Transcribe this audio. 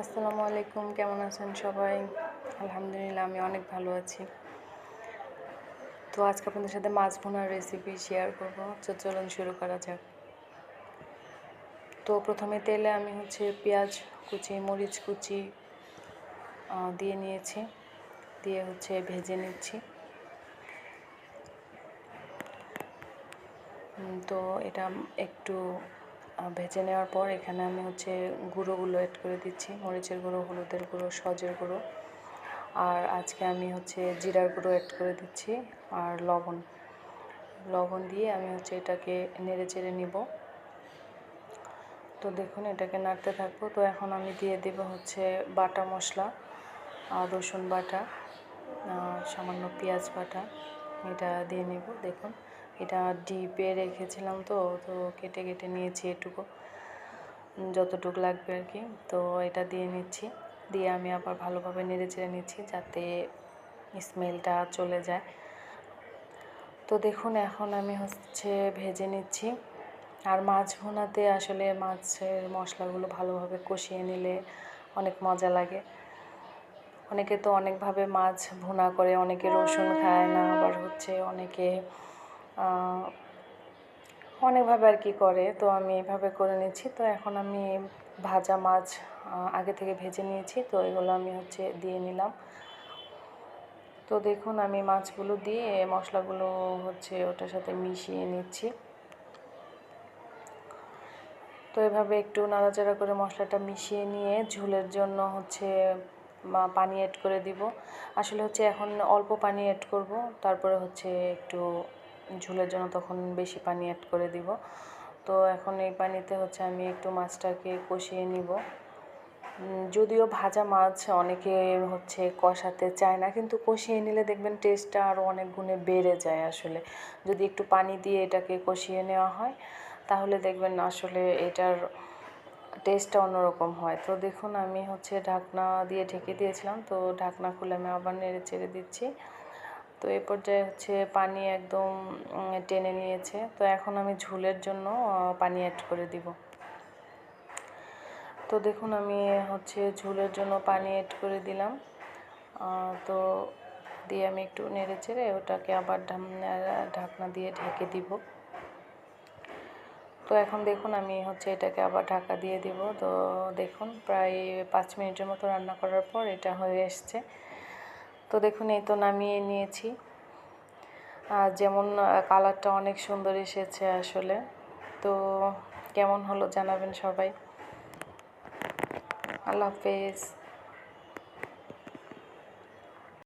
আসসালামু আলাইকুম, কেমন আছেন সবাই? আলহামদুলিল্লাহ, আমি অনেক ভালো আছি। তো আজকে আপনাদের সাথে মাছ ভুনার রেসিপি শেয়ার করব। তো চলুন শুরু করা যাক। তো প্রথমে তেলে আমি হচ্ছে পেঁয়াজ কুচি, মরিচ কুচি দিয়ে নিয়েছি। দিয়ে হচ্ছে ভেজে নিচ্ছি। তো এটা একটু ভেজে নেওয়ার পর এখানে আমি হচ্ছে গুঁড়োগুলো অ্যাড করে দিচ্ছি। মরিচের গুঁড়ো, হলুদের গুঁড়ো, সজের গুঁড়ো। আর আজকে আমি হচ্ছে জিরার গুঁড়ো অ্যাড করে দিচ্ছি আর লবণ। লবণ দিয়ে আমি হচ্ছে এটাকে নেড়ে চেড়ে নিব। তো দেখুন, এটাকে নাড়তে থাকব। তো এখন আমি দিয়ে দেব হচ্ছে বাটা মশলা আর রসুন বাটা সামান্য পেঁয়াজ বাটা। এটা দিয়ে নেব, দেখুন। এটা ডিপে রেখেছিলাম তো তো কেটে কেটে নিয়েছি এটুকু। যতটুকু লাগবে আর কি। তো এটা দিয়ে নিচ্ছি। দিয়ে আমি আবার ভালোভাবে নেড়ে চেড়ে নিচ্ছি যাতে স্মেলটা চলে যায়। তো দেখুন, এখন আমি হচ্ছে ভেজে নিচ্ছি। আর মাছ ভুনাতে আসলে মাছের মশলাগুলো ভালোভাবে কষিয়ে নিলে অনেক মজা লাগে। অনেকে তো অনেকভাবে মাছ ভুনা করে, অনেকে রসুন খায় না, আবার হচ্ছে অনেকে অনেকভাবে আর কি করে, তো আমি এভাবে করে নিচ্ছি। তো এখন আমি ভাজা মাছ আগে থেকে ভেজে নিয়েছি, তো এগুলো আমি হচ্ছে দিয়ে নিলাম। তো দেখুন, আমি মাছগুলো দিয়ে মশলাগুলো হচ্ছে ওটার সাথে মিশিয়ে নিচ্ছি। তো এভাবে একটু নাড়াচাড়া করে মশলাটা মিশিয়ে নিয়ে ঝোলের জন্য হচ্ছে পানি অ্যাড করে দিব। আসলে হচ্ছে এখন অল্প পানি অ্যাড করব, তারপরে হচ্ছে একটু ঝোলের জন্য তখন বেশি পানি অ্যাড করে দিব। তো এখন এই পানিতে হচ্ছে আমি একটু মাছটাকে কষিয়ে নিব। যদিও ভাজা মাছ অনেকে হচ্ছে কষাতে চায় না, কিন্তু কষিয়ে নিলে দেখবেন টেস্টটা আরও অনেক গুণে বেড়ে যায় আসলে। যদি একটু পানি দিয়ে এটাকে কষিয়ে নেওয়া হয়, তাহলে দেখবেন আসলে এটার টেস্টটা অন্যরকম হয়। তো দেখুন, আমি হচ্ছে ঢাকনা দিয়ে ঢেকে দিয়েছিলাম, তো ঢাকনা খুলে আমি আবার নেড়ে চেড়ে দিচ্ছি। তো এই পর্যায়ে হচ্ছে পানি একদম টেনে নিয়েছে। তো এখন আমি ঝোলের জন্য পানি অ্যাড করে দিব। তো দেখুন, আমি হচ্ছে ঝোলের জন্য পানি অ্যাড করে দিলাম। তো দিয়ে আমি একটু নেড়ে চেড়ে ওটাকে আবার ঢাকনা দিয়ে ঢেকে দিব। তো এখন দেখুন, আমি হচ্ছে এটাকে আবার ঢাকা দিয়ে দিব। তো দেখুন, প্রায় পাঁচ মিনিটের মতো রান্না করার পর এটা হয়ে এসছে। তো দেখুন, এই তো নামিয়ে নিয়েছি। আর যেমন কালারটা অনেক সুন্দর এসেছে আসলে। তো কেমন হলো জানাবেন সবাই। আল্লাহ হাফেজ।